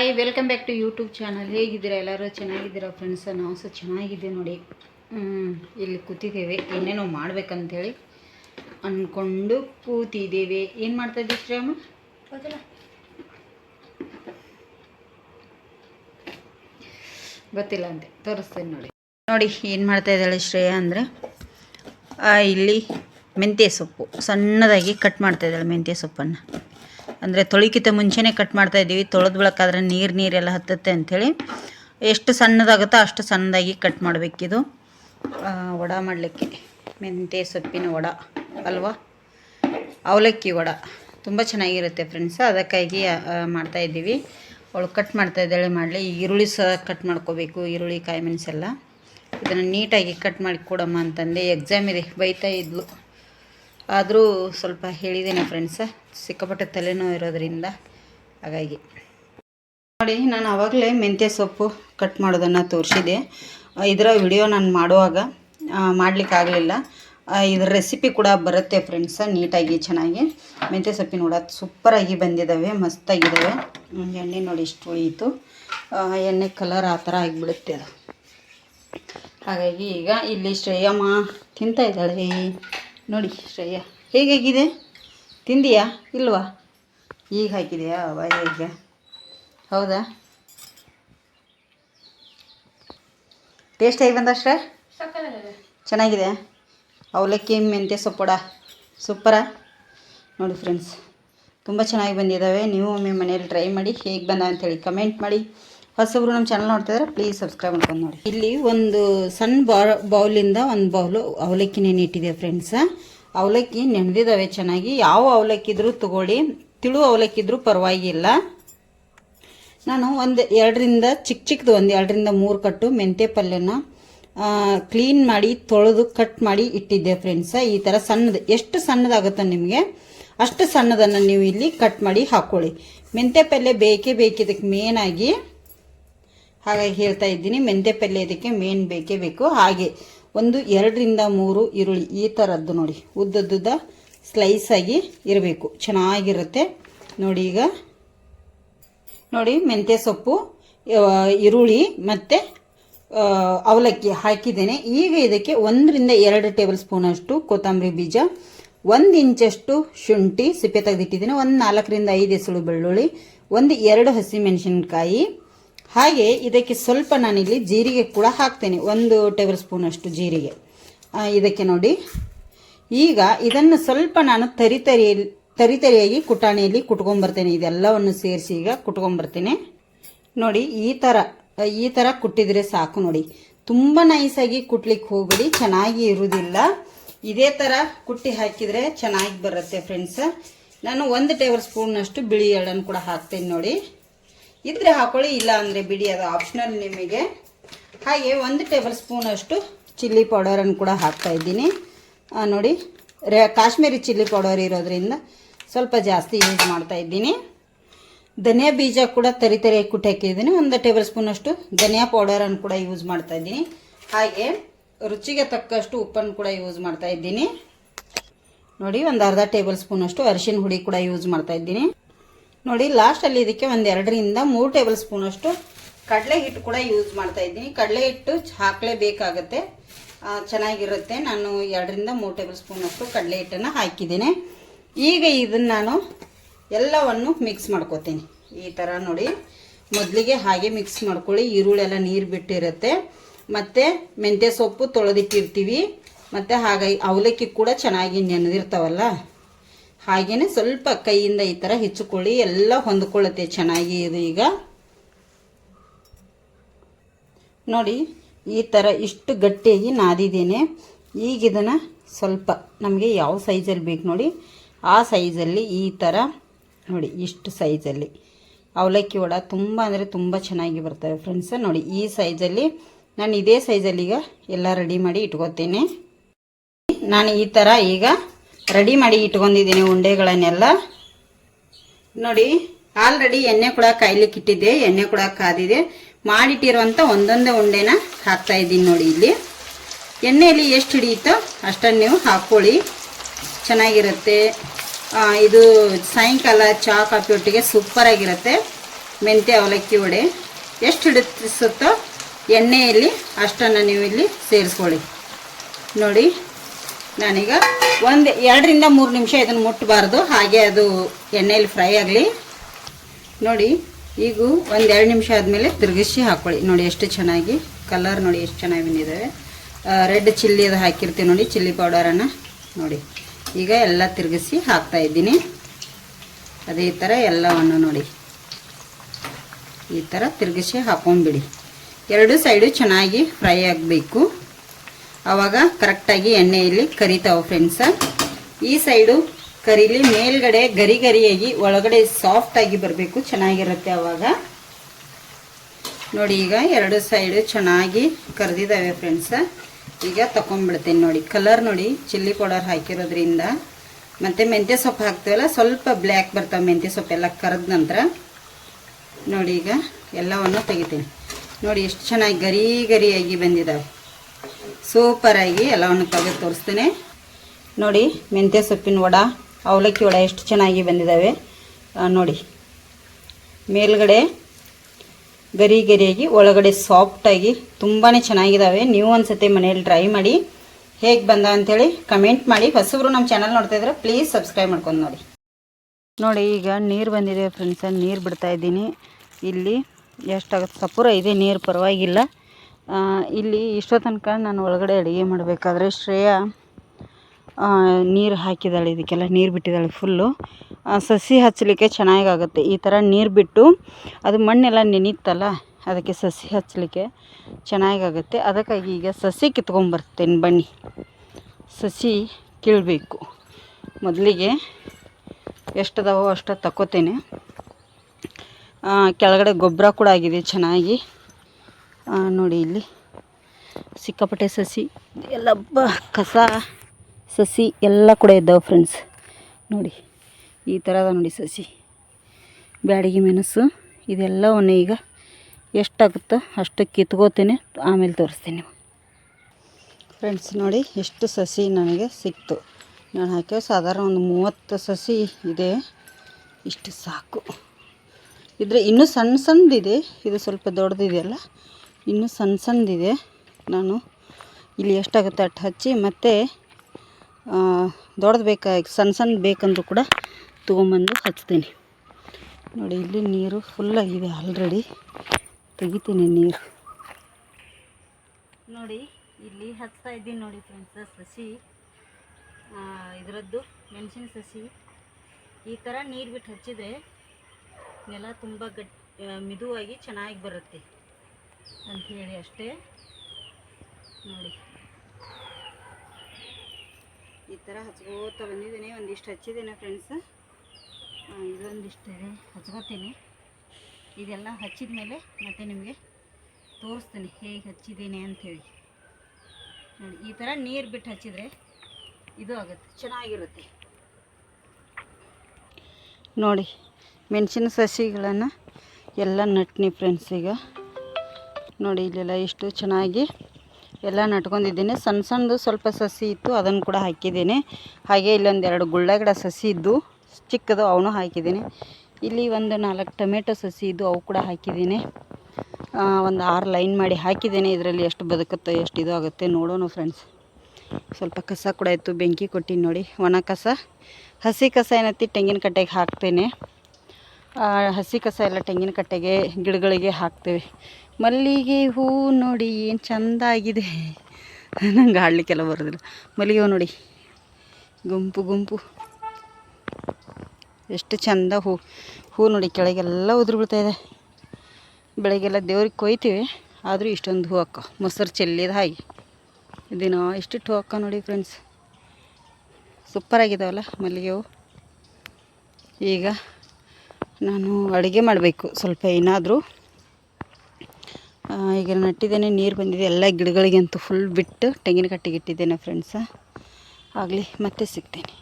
Hi welcome back to YouTube channel ಹೇಗಿದ್ದೀರಾ ಎಲ್ಲರೂ? ಚೆನ್ನಾಗಿದ್ದೀರಾ ಫ್ರೆಂಡ್ಸ್ ನಾವು ಸಹ ಚೆನ್ನಾಗಿದ್ದೀವಿ ನೋಡಿ. ಹ್ಞೂ ಇಲ್ಲಿ ಕೂತಿದ್ದೇವೆ. ಏನೇನೋ ಮಾಡ್ಬೇಕಂತೇಳಿ ಅಂದ್ಕೊಂಡು ಕೂತಿದ್ದೇವೆ. ಏನು ಮಾಡ್ತಾ ಇದ್ದೀವಿ ಶ್ರೇಯಮ್ಮ ಗೊತ್ತಿಲ್ಲ ಅಂತೆ. ತೋರಿಸ್ತೇನೆ ನೋಡಿ. ನೋಡಿ ಏನು ಮಾಡ್ತಾ ಇದ್ದಾಳೆ ಶ್ರೇಯ ಅಂದರೆ ಇಲ್ಲಿ ಮೆಂತ್ಯೆ ಸೊಪ್ಪು. ಸಣ್ಣದಾಗಿ ಕಟ್ ಮಾಡ್ತಾ ಇದ್ದಾಳೆ ಮೆಂತ್ಯ ಸೊಪ್ಪನ್ನು. ಅಂದರೆ ತೊಳಿಕಿತ ಮುಂಚೆನೇ ಕಟ್ ಮಾಡ್ತಾ ಇದ್ದೀವಿ. ತೊಳೆದ ಬಳಕಾದ್ರೆ ನೀರು ನೀರೆಲ್ಲ ಹತ್ತುತ್ತೆ ಅಂಥೇಳಿ ಎಷ್ಟು ಸಣ್ಣದಾಗುತ್ತೋ ಅಷ್ಟು ಸಣ್ಣದಾಗಿ ಕಟ್ ಮಾಡಬೇಕಿದು. ವಡ ಮಾಡಲಿಕ್ಕೆ. ಮೆಂತ್ಯ ಸೊಪ್ಪಿನ ವಡ ಅಲ್ವಾ? ಅವಲಕ್ಕಿ ವಡ. ತುಂಬ ಚೆನ್ನಾಗಿರುತ್ತೆ ಫ್ರೆಂಡ್ಸ್ ಅದಕ್ಕಾಗಿ ಮಾಡ್ತಾ ಇದ್ದೀವಿ. ಅವಳು ಕಟ್ ಮಾಡ್ತಾ ಇದ್ದಾಳೆ ಮಾಡಲಿ. ಈರುಳ್ಳಿ ಸಹ ಕಟ್ ಮಾಡ್ಕೋಬೇಕು, ಈರುಳ್ಳಿ, ಕಾಯಿ ಮೆಣಸೆಲ್ಲ. ಇದನ್ನು ನೀಟಾಗಿ ಕಟ್ ಮಾಡಿ ಕೊಡಮ್ಮ ಅಂತಂದೆ. ಎಕ್ಸಾಮ್ ಇದೆ, ಬೈತಾ ಇದ್ಲು. ಆದರೂ ಸ್ವಲ್ಪ ಹೇಳಿದ್ದೇನೆ ಫ್ರೆಂಡ್ಸ ಸಿಕ್ಕಾಪಟ್ಟೆ ತಲೆನೋವು ಇರೋದ್ರಿಂದ ಹಾಗಾಗಿ. ನೋಡಿ, ನಾನು ಆವಾಗಲೇ ಮೆಂತ್ಯ ಸೊಪ್ಪು ಕಟ್ ಮಾಡೋದನ್ನು ತೋರಿಸಿದೆ ಇದರ ವಿಡಿಯೋ ನಾನು ಮಾಡುವಾಗ ಮಾಡಲಿಕ್ಕಾಗಲಿಲ್ಲ ಇದರ ರೆಸಿಪಿ ಕೂಡ ಬರುತ್ತೆ ಫ್ರೆಂಡ್ಸ ನೀಟಾಗಿ, ಚೆನ್ನಾಗಿ. ಮೆಂತ್ಯ ಸೊಪ್ಪಿನ ಕೂಡ ಸೂಪರಾಗಿ ಬಂದಿದ್ದಾವೆ ಮಸ್ತಾಗಿದ್ದಾವೆ ಎಣ್ಣೆ ನೋಡಿ ಇಷ್ಟು ಉಳಿಯಿತು ಎಣ್ಣೆ ಕಲರ್ ಆ ಥರ ಆಗಿಬಿಡುತ್ತೆ ಅದು. ಹಾಗಾಗಿ ಈಗ ಇಲ್ಲಿ ಶ್ರೇಯಮ್ಮ ತಿಂತಾ ಇದ್ದಾಳೆ. ನೋಡಿ ಶ್ರೇಯ ಹೇಗಾಗಿದೆ ತಿಂದಿಯಾ ಇಲ್ವಾ? ಈಗ ಹಾಕಿದೆಯಾ ಬಾಯಿಗೆ ಹೇಗೆ. ಹೌದಾ? ಟೇಸ್ಟ್ ಹೇಗೆ ಬಂದ ಶ್ರೇ? ಚೆನ್ನಾಗಿದೆ? ಅವಲಕ್ಕಿ ಮೆಂತ್ಯ ಸೊಪ್ಪಡ ಸೂಪರ ನೋಡಿ ಫ್ರೆಂಡ್ಸ್ ತುಂಬ ಚೆನ್ನಾಗಿ ಬಂದಿದ್ದಾವೆ. ನೀವು ಒಮ್ಮೆ ಮನೇಲಿ ಟ್ರೈ ಮಾಡಿ ಹೇಗೆ ಬಂದ ಅಂತೇಳಿ ಕಮೆಂಟ್ ಮಾಡಿ. ಹೊಸಬ್ರು ನಮ್ಮ ಚಾನಲ್ ನೋಡ್ತಿದ್ರೆ ಪ್ಲೀಸ್ ಸಬ್ಸ್ಕ್ರೈಬ್ ಮಾಡ್ಕೊಂಡು ನೋಡಿ. ಇಲ್ಲಿ ಒಂದು ಸಣ್ಣ ಬಾ ಬೌಲಿಂದ ಒಂದು ಬೌಲು ಅವಲಕ್ಕಿ ನೆನಿಟ್ಟಿದೆ ಫ್ರೆಂಡ್ಸ ಅವಲಕ್ಕಿ ನೆನೆದಿದ್ದಾವೆ ಚೆನ್ನಾಗಿ. ಯಾವ ಅವಲಕ್ಕಿ ಇದ್ರೂ ತಗೊಳ್ಳಿ. ತಿಳು ಅವಲಕ್ಕಿ ಇದ್ರೂ ಪರವಾಗಿಲ್ಲ. ನಾನು ಒಂದು ಎರಡರಿಂದ ಚಿಕ್ಕ ಚಿಕ್ಕದು ಒಂದು ಎರಡರಿಂದ ಮೂರು ಕಟ್ಟು ಮೆಂತ್ಯ ಪಲ್ಯನ ಕ್ಲೀನ್ ಮಾಡಿ, ತೊಳೆದು ಕಟ್ ಮಾಡಿ ಇಟ್ಟಿದ್ದೆ ಫ್ರೆಂಡ್ಸ ಈ ಥರ ಸಣ್ಣದು, ಎಷ್ಟು ಸಣ್ಣದಾಗುತ್ತೋ ನಿಮಗೆ ಅಷ್ಟು ಸಣ್ಣದನ್ನು ನೀವು ಇಲ್ಲಿ ಕಟ್ ಮಾಡಿ ಹಾಕ್ಕೊಳ್ಳಿ ಮೆಂತ್ಯ ಪಲ್ಯ ಬೇಕೇ ಬೇಕಿದಕ್ಕೆ ಮೇನಾಗಿ ಹಾಗಾಗಿ ಹೇಳ್ತಾ ಇದ್ದೀನಿ, ಮೆಂತೆ ಪಲ್ಯ ಇದಕ್ಕೆ ಮೇನ್ ಬೇಕೇ ಬೇಕು. ಹಾಗೆ ಒಂದು ಎರಡರಿಂದ ಮೂರು ಈರುಳ್ಳಿ, ಈ ಥರದ್ದು ನೋಡಿ ಉದ್ದದ್ದುದ ಸ್ಲೈಸ್ ಆಗಿ ಇರಬೇಕು. ಚೆನ್ನಾಗಿರುತ್ತೆ. ನೋಡಿ ಈಗ, ನೋಡಿ ಮೆಂತ್ಯ ಸೊಪ್ಪು ಈರುಳ್ಳಿ ಮತ್ತು ಅವಲಕ್ಕಿ ಹಾಕಿದ್ದೇನೆ. ಈಗ ಇದಕ್ಕೆ ಒಂದರಿಂದ ಎರಡು ಟೇಬಲ್ ಸ್ಪೂನಷ್ಟು ಕೊತ್ತಂಬರಿ ಬೀಜ, ಒಂದು ಇಂಚಷ್ಟು ಶುಂಠಿ, ಸಿಪ್ಪೆ ತೆಗೆದಿಟ್ಟಿದ್ದೀನಿ, ಒಂದು ನಾಲ್ಕರಿಂದ ಐದು ಎಸಳು ಬೆಳ್ಳುಳ್ಳಿ, ಒಂದು ಎರಡು ಹಸಿಮೆಣಸಿನಕಾಯಿ ಹಾಗೆ ಇದಕ್ಕೆ ಸ್ವಲ್ಪ ನಾನಿಲ್ಲಿ ಜೀರಿಗೆ ಕೂಡ ಹಾಕ್ತೇನೆ. ಒಂದು ಟೇಬಲ್ ಸ್ಪೂನ್ ಅಷ್ಟು ಜೀರಿಗೆ. ಇದಕ್ಕೆ ನೋಡಿ. ಈಗ ಇದನ್ನು ಸ್ವಲ್ಪ ನಾನು ತರಿ ತರಿ ತರಿ ತರಿಯಾಗಿ ಕುಟಾಣಿಯಲ್ಲಿ ಕುಟ್ಕೊಂಬರ್ತೇನೆ ಇದೆಲ್ಲವನ್ನು ಸೇರಿಸಿ ಈಗ ಕುಟ್ಕೊಂಬರ್ತೇನೆ ನೋಡಿ, ಈ ಥರ ಈ ಥರ ಕುಟ್ಟಿದರೆ ಸಾಕು ನೋಡಿ. ತುಂಬ ನೈಸಾಗಿ ಕುಟ್ಲಿಕ್ಕೆ ಹೋಗಬೇಡಿ. ಚೆನ್ನಾಗಿ ಇರುವುದಿಲ್ಲ ಇದೇ ಥರ ಕುಟ್ಟಿ ಹಾಕಿದರೆ ಚೆನ್ನಾಗಿ ಬರುತ್ತೆ ಫ್ರೆಂಡ್ಸ್ ನಾನು ಒಂದು ಟೇಬಲ್ ಸ್ಪೂನ್ನಷ್ಟು ಬಿಳಿ ಎಳ್ಳನ್ನು ಕೂಡ ಹಾಕ್ತೇನೆ ನೋಡಿ. ಇದ್ರೆ ಹಾಕೊಳ್ಳಿ, ಇಲ್ಲ ಅಂದರೆ ಬಿಡಿ, ಅದು ಆಪ್ಷನಲ್ ನಿಮಗೆ. ಹಾಗೆ ಒಂದು ಟೇಬಲ್ ಸ್ಪೂನಷ್ಟು ಚಿಲ್ಲಿ ಪೌಡರನ್ನು ಕೂಡ ಹಾಕ್ತಾ ಇದ್ದೀನಿ. ನೋಡಿ, ರೇ, ಕಾಶ್ಮೀರಿ ಚಿಲ್ಲಿ ಪೌಡರ್ ಇರೋದ್ರಿಂದ ಸ್ವಲ್ಪ ಜಾಸ್ತಿ ಯೂಸ್ ಮಾಡ್ತಾ ಇದ್ದೀನಿ. ಧನಿಯಾ ಬೀಜ ಕೂಡ ತರಿ ತರಿ ಕುಟ್ಟಿ ಹಾಕಿದ್ದೀನಿ. ಒಂದು ಟೇಬಲ್ ಸ್ಪೂನಷ್ಟು ಧನಿಯಾ ಪೌಡರನ್ನು ಕೂಡ ಯೂಸ್ ಮಾಡ್ತಾ ಇದ್ದೀನಿ. ಹಾಗೆ ರುಚಿಗೆ ತಕ್ಕಷ್ಟು ಉಪ್ಪನ್ನು ಕೂಡ ಯೂಸ್ ಮಾಡ್ತಾ ಇದ್ದೀನಿ. ನೋಡಿ, ಒಂದು ಅರ್ಧ ಟೇಬಲ್ ಸ್ಪೂನಷ್ಟು ಅರಿಶಿನ ಹುಡಿ ಕೂಡ ಯೂಸ್ ಮಾಡ್ತಾ ಇದ್ದೀನಿ. ನೋಡಿ ಲಾಸ್ಟಲ್ಲಿ ಇದಕ್ಕೆ ಒಂದು ಎರಡರಿಂದ ಮೂರು ಟೇಬಲ್ ಸ್ಪೂನಷ್ಟು ಕಡಲೆ ಹಿಟ್ಟು ಕೂಡ ಯೂಸ್ ಮಾಡ್ತಾ ಇದ್ದೀನಿ. ಕಡಲೆ ಹಿಟ್ಟು ಹಾಕಲೇಬೇಕಾಗತ್ತೆ. ಚೆನ್ನಾಗಿರುತ್ತೆ. ನಾನು ಎರಡರಿಂದ ಮೂರು ಟೇಬಲ್ ಸ್ಪೂನಷ್ಟು ಕಡಲೆ ಹಿಟ್ಟನ್ನು ಹಾಕಿದ್ದೀನಿ. ಈಗ ಇದನ್ನು ನಾನು ಎಲ್ಲವನ್ನು ಮಿಕ್ಸ್ ಮಾಡ್ಕೋತೀನಿ. ಈ ಥರ ನೋಡಿ. ಮೊದಲಿಗೆ ಹಾಗೆ ಮಿಕ್ಸ್ ಮಾಡ್ಕೊಳ್ಳಿ. ಈರುಳ್ಳಿ ಎಲ್ಲ ನೀರು ಬಿಟ್ಟಿರುತ್ತೆ. ಮತ್ತು ಮೆಂತ್ಯ ಸೊಪ್ಪು ತೊಳೆದಿಟ್ಟಿರ್ತೀವಿ. ಮತ್ತು ಹಾಗಾಗಿ ಅವಲಕ್ಕಿ ಕೂಡ ಚೆನ್ನಾಗಿ ನೆನೆದಿರ್ತಾವಲ್ಲ? ಹಾಗೇನೆ ಸ್ವಲ್ಪ ಕೈಯಿಂದ ಈ ಥರ ಹೆಚ್ಚಿಕೊಳ್ಳಿ, ಎಲ್ಲ ಹೊಂದ್ಕೊಳ್ಳುತ್ತೆ ಚೆನ್ನಾಗಿ ಇದು ಈಗ. ನೋಡಿ, ಈ ಥರ ಇಷ್ಟು ಗಟ್ಟಿಯಾಗಿ ನಾದಿದ್ದೇನೆ. ಈಗ ಇದನ್ನು ಸ್ವಲ್ಪ ನಮಗೆ ಯಾವ ಸೈಜಲ್ಲಿ ಬೇಕು ನೋಡಿ. ಆ ಸೈಜಲ್ಲಿ ಈ ಥರ ನೋಡಿ, ಇಷ್ಟು ಸೈಜಲ್ಲಿ. ಅವಲಕ್ಕಿ ವಡ ತುಂಬ ಅಂದರೆ ತುಂಬ ಚೆನ್ನಾಗಿ ಬರ್ತವೆ ಫ್ರೆಂಡ್ಸ್ ನೋಡಿ, ಈ ಸೈಜಲ್ಲಿ ನಾನು ಇದೇ ಸೈಜಲ್ಲಿ ಈಗ ಎಲ್ಲ ರೆಡಿ ಮಾಡಿ ಇಟ್ಕೋತೇನೆ. ನಾನು ಈ ಥರ ಈಗ ರೆಡಿ ಮಾಡಿ ಇಟ್ಕೊಂಡಿದ್ದೀನಿ ಉಂಡೆಗಳನ್ನೆಲ್ಲ. ನೋಡಿ ಆಲ್ರೆಡಿ ಎಣ್ಣೆ ಕೂಡ ಕಾಯ್ಲಿಕ್ಕೆ ಇಟ್ಟಿದ್ದೆ, ಎಣ್ಣೆ ಕೂಡ ಕಾದಿದೆ. ಮಾಡಿಟ್ಟಿರುವಂಥ ಒಂದೊಂದೇ ಉಂಡೆನ ಹಾಕ್ತಾ ಇದ್ದೀನಿ ನೋಡಿ ಇಲ್ಲಿ. ಎಣ್ಣೆಯಲ್ಲಿ ಎಷ್ಟು ಹಿಡಿಯುತ್ತೋ ಅಷ್ಟನ್ನು ನೀವು ಹಾಕ್ಕೊಳ್ಳಿ. ಚೆನ್ನಾಗಿರುತ್ತೆ. ಇದು ಸಾಯಂಕಾಲ ಚಹಾ ಕಾಫಿ ಒಟ್ಟಿಗೆ ಸೂಪರಾಗಿರುತ್ತೆ ಮೆಂತ್ಯ ಅವಲಕ್ಕಿ ವಡೆ. ಎಷ್ಟು ಹಿಡಿಸುತ್ತೋ ಎಣ್ಣೆಯಲ್ಲಿ ಅಷ್ಟನ್ನು ನೀವು ಇಲ್ಲಿ ಸೇರಿಸ್ಕೊಳ್ಳಿ. ನೋಡಿ, ನಾನೀಗ ಒಂದು ಎರಡರಿಂದ ಮೂರು ನಿಮಿಷ ಇದನ್ನು ಮುಟ್ಟಬಾರ್ದು ಹಾಗೆ ಅದು ಎಣ್ಣೆಯಲ್ಲಿ ಫ್ರೈ ಆಗಲಿ. ನೋಡಿ, ಈಗ ಒಂದು ಎರಡು ನಿಮಿಷ ಆದಮೇಲೆ ತಿರುಗಿಸಿ ಹಾಕ್ಕೊಳ್ಳಿ ನೋಡಿ ಎಷ್ಟು ಚೆನ್ನಾಗಿ, ಕಲರ್ ನೋಡಿ ಎಷ್ಟು ಚೆನ್ನಾಗಿ ಬಂದಿದ್ದಾವೆ ರೆಡ್ ಚಿಲ್ಲಿ ಅದು ಹಾಕಿರ್ತೀವಿ ನೋಡಿ, ಚಿಲ್ಲಿ ಪೌಡರನ್ನು ನೋಡಿ, ಈಗ ಎಲ್ಲ ತಿರುಗಿಸಿ ಹಾಕ್ತಾ ಇದ್ದೀನಿ. ಅದೇ ಥರ ಎಲ್ಲವನ್ನು ನೋಡಿ. ಈ ಥರ ತಿರುಗಿಸಿ ಹಾಕೊಂಡ್ಬಿಡಿ. ಎರಡು ಸೈಡು ಚೆನ್ನಾಗಿ ಫ್ರೈ ಆಗಬೇಕು. ಆವಾಗ ಕರೆಕ್ಟಾಗಿ ಎಣ್ಣೆಯಲ್ಲಿ ಕರಿತಾವೆ ಫ್ರೆಂಡ್ಸ ಈ ಸೈಡು ಕರೀಲಿ ಮೇಲ್ಗಡೆ ಗರಿ ಗರಿಯಾಗಿ ಒಳಗಡೆ ಸಾಫ್ಟಾಗಿ ಬರಬೇಕು, ಚೆನ್ನಾಗಿರುತ್ತೆ ಆವಾಗ ನೋಡಿ ಈಗ ಎರಡು ಸೈಡು ಚೆನ್ನಾಗಿ ಕರೆದಿದ್ದಾವೆ ಫ್ರೆಂಡ್ಸ ಈಗ ತಗೊಂಡ್ಬಿಡ್ತೀನಿ ನೋಡಿ ಕಲರ್ ನೋಡಿ ಚಿಲ್ಲಿ ಪೌಡರ್ ಹಾಕಿರೋದ್ರಿಂದ. ಮತ್ತು ಮೆಂತ್ಯ ಸೊಪ್ಪು ಹಾಕ್ತೀವಲ್ಲ, ಸ್ವಲ್ಪ ಬ್ಲ್ಯಾಕ್ ಬರ್ತಾವೆ ಮೆಂತ್ಯ ಸೊಪ್ಪು ಎಲ್ಲ ಕರೆದ ನಂತರ. ನೋಡಿ ಈಗ ಎಲ್ಲವನ್ನು ತೆಗಿತೀನಿ. ನೋಡಿ ಎಷ್ಟು ಚೆನ್ನಾಗಿ ಗರಿ ಗರಿಯಾಗಿ ಬಂದಿದ್ದಾವೆ ಸೂಪರಾಗಿ ಎಲ್ಲವನ್ನು ತೆಗೆದು ತೋರಿಸ್ತೀನಿ. ನೋಡಿ, ಮೆಂತ್ಯ ಸೊಪ್ಪಿನ ವಡ, ಅವಲಕ್ಕಿ ವಡ ಎಷ್ಟು ಚೆನ್ನಾಗಿ ಬಂದಿದ್ದಾವೆ ನೋಡಿ. ಮೇಲ್ಗಡೆ ಗರಿ ಗರಿಯಾಗಿ, ಒಳಗಡೆ ಸಾಫ್ಟಾಗಿ ತುಂಬಾ ಚೆನ್ನಾಗಿದ್ದಾವೆ ನೀವು ಒಂದ್ಸತಿ ಮನೆಯಲ್ಲಿ ಟ್ರೈ ಮಾಡಿ, ಹೇಗೆ ಬಂದ ಅಂಥೇಳಿ ಕಮೆಂಟ್ ಮಾಡಿ. ಹೊಸಬ್ರು ನಮ್ಮ ಚಾನಲ್ ನೋಡ್ತಾ ಇದ್ರೆ ಪ್ಲೀಸ್ ಸಬ್ಸ್ಕ್ರೈಬ್ ಮಾಡ್ಕೊಂಡು ನೋಡಿ. ನೋಡಿ, ಈಗ ನೀರು ಬಂದಿದೆ ಫ್ರೆಂಡ್ಸ ನೀರು ಬಿಡ್ತಾ ಇದ್ದೀನಿ. ಇಲ್ಲಿ ಎಷ್ಟಾಗುತ್ತೆ? ಕಪೂರ ಇದೆ, ನೀರು ಪರವಾಗಿಲ್ಲ. ಇಲ್ಲಿ ಇಷ್ಟೋ ತನಕ ನಾನು ಒಳಗಡೆ ಅಡುಗೆ ಮಾಡಬೇಕಾದ್ರೆ ಶ್ರೇಯಾ ನೀರು ಹಾಕಿದ್ದಾಳೆ ಇದಕ್ಕೆಲ್ಲ ನೀರು ಬಿಟ್ಟಿದ್ದಾಳೆ ಫುಲ್ಲು ಸಸಿ ಹಚ್ಚಲಿಕ್ಕೆ ಚೆನ್ನಾಗಾಗುತ್ತೆ. ಈ ಥರ ನೀರು ಬಿಟ್ಟು ಅದು ಮಣ್ಣೆಲ್ಲ ನೆನೀತಲ್ಲ ಅದಕ್ಕೆ ಸಸಿ ಹಚ್ಚಲಿಕ್ಕೆ ಚೆನ್ನಾಗಾಗುತ್ತೆ. ಅದಕ್ಕಾಗಿ ಈಗ ಸಸಿ ಕಿತ್ಕೊಂಬರ್ತೀನಿ ಬನ್ನಿ. ಸಸಿ ಕೀಳಬೇಕು. ಮೊದಲಿಗೆ ಎಷ್ಟದವೋ ಅಷ್ಟು ತಕ್ಕೋತೇನೆ. ಆ, ಕೆಳಗಡೆ ಗೊಬ್ಬರ ಕೂಡ ಆಗಿದೆ ಚೆನ್ನಾಗಿ. ನೋಡಿ ಇಲ್ಲಿ. ಸಿಕ್ಕಾಪಟ್ಟೆ ಸಸಿ, ಎಲ್ಲ ಕಸ, ಸಸಿ ಎಲ್ಲ ಕೂಡ ಇದ್ದಾವೆ ಫ್ರೆಂಡ್ಸ್ ನೋಡಿ, ಈ ಥರ ಅದ ನೋಡಿ ಸಸಿ. ಬ್ಯಾಡಗಿ ಮೆಣಸು, ಇದೆಲ್ಲವನ್ನು ಈಗ ಎಷ್ಟಾಗುತ್ತೋ ಅಷ್ಟು ಕಿತ್ಕೋತೀನಿ, ಆಮೇಲೆ ತೋರಿಸ್ತೀನಿ ಫ್ರೆಂಡ್ಸ್ ನೋಡಿ, ಎಷ್ಟು ಸಸಿ ನನಗೆ ಸಿಕ್ತು. ನಾನು ಹಾಕಿ ಸಾಧಾರಣ ಒಂದು ಮೂವತ್ತು ಸಸಿ ಇದೆ. ಇಷ್ಟು ಸಾಕು. ಇದ್ರೆ ಇನ್ನೂ ಸಣ್ಣ ಸಣ್ಣದಿದೆ. ಇದು ಸ್ವಲ್ಪ ದೊಡ್ಡದಿದೆಯಲ್ಲ ಇನ್ನೂ ಸಣ್ಣ ಸಣ್ಣದಿದೆ. ನಾನು ಇಲ್ಲಿ ಎಷ್ಟಾಗುತ್ತೆ ಅಷ್ಟು ಹಚ್ಚಿ ಮತ್ತು ದೊಡ್ಡದು ಬೇಕಾ, ಸಣ್ಣ ಸಣ್ಣ ಬೇಕಂದ್ರೂ ಕೂಡ ತೊಗೊಂಬಂದು ಹಚ್ತೀನಿ. ನೋಡಿ, ಇಲ್ಲಿ ನೀರು ಫುಲ್ಲಾಗಿದೆ ಆಲ್ರೆಡಿ ತೆಗಿತೀನಿ ನೀರು. ನೋಡಿ, ಇಲ್ಲಿ ಹಚ್ತಾ ಇದ್ದೀನಿ ನೋಡಿ ಫ್ರೆಂಡ್ಸ್ ಸಸಿ. ಇದರದ್ದು ಮೆಣಸಿನ ಸಸಿ. ಈ ಥರ ನೀರು ಬಿಟ್ಟು ಹಚ್ಚಿದರೆ ನೆಲ ತುಂಬ ಗಟ್ಟಿ ಮಿದುವಾಗಿ ಚೆನ್ನಾಗಿ ಬರುತ್ತೆ. ಅಂಥೇಳಿ ಅಷ್ಟೇ. ನೋಡಿ. ಈ ಥರ ಹಚ್ಕೋತ ಬಂದಿದ್ದೀನಿ. ಒಂದಿಷ್ಟು ಹಚ್ಚಿದ್ದೀನಿ ಫ್ರೆಂಡ್ಸ್ ಇದೊಂದಿಷ್ಟು ಇದೆ. ಹಚ್ಕೋತೀನಿ. ಇದೆಲ್ಲ ಹಚ್ಚಿದ ಮೇಲೆ ಮತ್ತೆ ನಿಮಗೆ ತೋರಿಸ್ತೀನಿ ಹೇಗೆ ಹಚ್ಚಿದ್ದೀನಿ ಅಂಥೇಳಿ ನೋಡಿ, ಈ ಥರ ನೀರು ಬಿಟ್ಟು ಹಚ್ಚಿದರೆ ಇದು ಆಗುತ್ತೆ. ಚೆನ್ನಾಗಿರುತ್ತೆ. ನೋಡಿ, ಮೆಣಸಿನ ಸಸಿಗಳನ್ನು ಎಲ್ಲ ನಟ್ನಿ ಫ್ರೆಂಡ್ಸ್ ಈಗ. ನೋಡಿ ಇಲ್ಲೆಲ್ಲ ಎಷ್ಟು ಚೆನ್ನಾಗಿ ಎಲ್ಲ ನಟ್ಕೊಂಡಿದ್ದೀನಿ. ಸಣ್ಣ ಸಣ್ಣದು ಸ್ವಲ್ಪ ಸಸಿ ಇತ್ತು, ಅದನ್ನು ಕೂಡ ಹಾಕಿದ್ದೀನಿ. ಹಾಗೆ ಇಲ್ಲೊಂದು ಎರಡು ಗುಳ್ಳಗಡ ಸಸಿ ಇದ್ದು, ಚಿಕ್ಕದು ಅವನು ಹಾಕಿದ್ದೀನಿ. ಇಲ್ಲಿ ಒಂದು ನಾಲ್ಕು ಟೊಮೆಟೊ ಸಸಿ ಇದ್ದು, ಅವು ಕೂಡ ಹಾಕಿದ್ದೀನಿ. ಒಂದು ಆರು ಲೈನ್ ಮಾಡಿ ಹಾಕಿದ್ದೀನಿ. ಇದರಲ್ಲಿ ಎಷ್ಟು ಬದುಕುತ್ತೋ, ಎಷ್ಟು ಇದು ಆಗುತ್ತೆ ನೋಡೋಣ ಫ್ರೆಂಡ್ಸ್. ಸ್ವಲ್ಪ ಕಸ ಕೂಡ ಇತ್ತು, ಬೆಂಕಿ ಕೊಟ್ಟಿನಿ ನೋಡಿ. ಒಣ ಕಸ. ಹಸಿ ಕಸ ಏನತ್ತಿ ತೆಂಗಿನ ಕಟ್ಟೆಗೆ ಹಾಕ್ತೇನೆ ಹಸಿ ಕಸ ಎಲ್ಲ ತೆಂಗಿನ ಕಟ್ಟೆಗೆ ಗಿಡಗಳಿಗೆ ಹಾಕ್ತೇವೆ. ಮಲ್ಲಿಗೆ ಹೂ ನೋಡಿ ಏನು ಚಂದ ಆಗಿದೆ ನಂಗೆ ಆಡ್ಲಿಕ್ಕೆಲ್ಲ ಬರೋದಿಲ್ಲ. ಮಲ್ಲಿಗೆ ಹೂ ನೋಡಿ. ಗುಂಪು ಗುಂಪು. ಎಷ್ಟು ಚಂದ ಹೂ. ಹೂ ನೋಡಿ, ಕೆಳಗೆಲ್ಲ ಉದುರು ಬೀಳ್ತಾ ಇದೆ. ಬೆಳಗ್ಗೆಲ್ಲ ದೇವ್ರಿಗೆ ಕೊಯ್ತೀವಿ. ಆದರೂ ಇಷ್ಟೊಂದು ಹೂ ಅಕ್ಕ ಮೊಸರು ಚೆಲ್ಲಿದ ಹಾಗೆ. ದಿನ ಇಷ್ಟಿಟ್ಟು ಹೂ ಅಕ್ಕ ನೋಡಿ ಫ್ರೆಂಡ್ಸ್ ಸೂಪರಾಗಿದ್ದಾವಲ್ಲ ಮಲ್ಲಿಗೆ ಹೂ. ಈಗ ನಾನು ಅಡುಗೆ ಮಾಡಬೇಕು. ಸ್ವಲ್ಪ ಏನಾದರೂ ಈಗ ನಟ್ಟಿದ್ದೇನೆ, ನೀರು ಬಂದಿದೆ, ಎಲ್ಲ ಗಿಡಗಳಿಗಂತೂ ಫುಲ್ ಬಿಟ್ಟು ತೆಂಗಿನ ಕಟ್ಟಿಗೆ ಇಟ್ಟಿದ್ದೇನೆ ಫ್ರೆಂಡ್ಸ ಆಗಲಿ, ಮತ್ತೆ ಸಿಗ್ತೇನೆ.